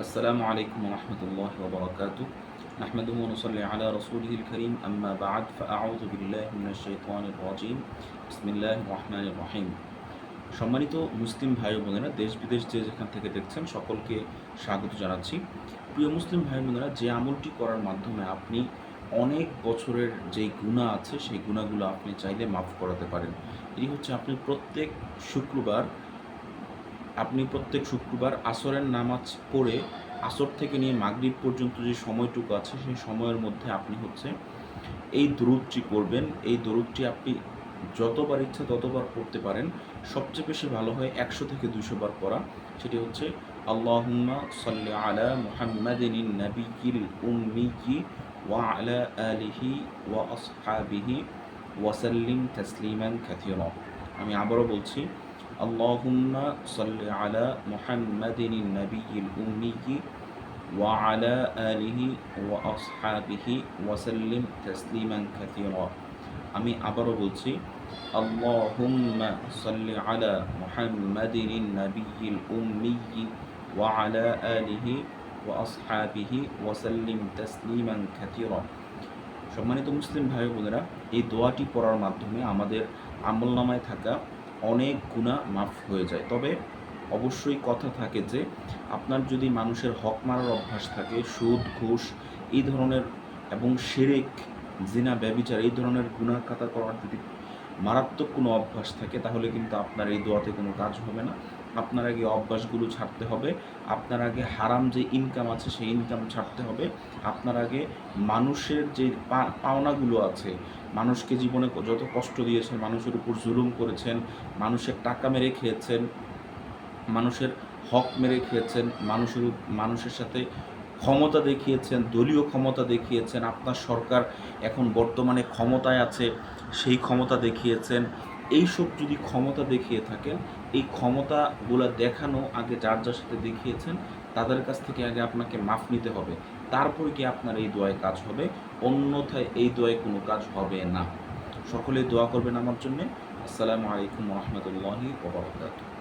السلام عليكم ورحمة الله وبركاته نحمده ونصلي على رسوله الكريم أما بعد فأعوذ بالله من الشيطان الرجيم بسم الله الرحمن الرحيم সম্মানিত মুসলিম ভাই ও বোনেরা দেশ বিদেশ যে যেখান থেকে দেখছেন সকলকে স্বাগত জানাচ্ছি প্রিয় মুসলিম ভাই বোনেরা যে আমলটি করার মাধ্যমে আপনি অনেক বছরের যে গুণা আছে সেই গুণাগুলো আপনি চাইলে মাফ করাতে পারেন এই হচ্ছে আপনি প্রত্যেক শুক্রবার আপনি প্রত্যেক শুক্রবার আসরের নামাজ পড়ে আসর থেকে নিয়ে মাগরিব পর্যন্ত যে সময়টুকু আছে, সেই সময়ের মধ্যে আপনি হচ্ছে এই দরুদটি পড়বেন। এই দরুদটি আপনি যতবার ইচ্ছা ততবার পড়তে পারেন। সবচেয়ে বেশি ভালো হয় একশো থেকে দুশো বার পড়া। সেটি হচ্ছে, আল্লাহুম্মা সাল্লি আলা মুহাম্মাদিন নাবিয়িল উম্মিয়ি ওয়া আলা আলিহি ওয়া আসহাবিহি ওয়াসাল্লিম তাসলিমান কাথীরা আমি আবারও বলছি اللهم صل على محمد النبي الأمي وعلى آله وأصحابه وسلم تسليما كثيرا আমি আবারও বলছি اللهم صل على محمد النبي الأمي وعلى آله وأصحابه وسلم تسليما كثيرا সম্মানিত মুসলিম ভাই বোনেরা এই দোয়াটি পড়ার মাধ্যমে আমাদের আমলনামায় থাকা অনেক গুণা মাফ হয়ে যায়। তবে অবশ্যই কথা থাকে যে, আপনার যদি মানুষের হক মারার অভ্যাস থাকে, সুদ, ঘুষ এই ধরনের এবং সেরেক জিনা, ব্যবিচার এই ধরনের গুণার কাতা করার যদি মারাত্মক কোনো অভ্যাস থাকে, তাহলে কিন্তু আপনার এই দোয়াতে কোনো কাজ হবে না। আপনার আগে অভ্যাসগুলো ছাড়তে হবে, আপনার আগে হারাম যে ইনকাম আছে সেই ইনকাম ছাড়তে হবে, আপনার আগে মানুষের যে পাওনাগুলো আছে, মানুষকে জীবনে যত কষ্ট দিয়েছেন, মানুষের উপর জুলুম করেছেন, মানুষের টাকা মেরে খেয়েছেন, মানুষের হক মেরে খেয়েছেন, মানুষের মানুষের সাথে ক্ষমতা দেখিয়েছেন, দলীয় ক্ষমতা দেখিয়েছেন, আপনার সরকার এখন বর্তমানে ক্ষমতায় আছে, সেই ক্ষমতা দেখিয়েছেন এইসব যদি ক্ষমতা দেখিয়ে থাকেন, এই ক্ষমতাগুলো দেখানো আগে যার যার সাথে দেখিয়েছেন, তাদের কাছ থেকে আগে আপনাকে মাফ নিতে হবে। তারপর কি আপনার এই দোয়ায় কাজ হবে, অন্যথায় এই দোয়ায় কোনো কাজ হবে না। সকলে দোয়া করবেন আমার জন্যে। আসসালামু আলাইকুম রহমতুল্লাহি ওবরাকাতুহ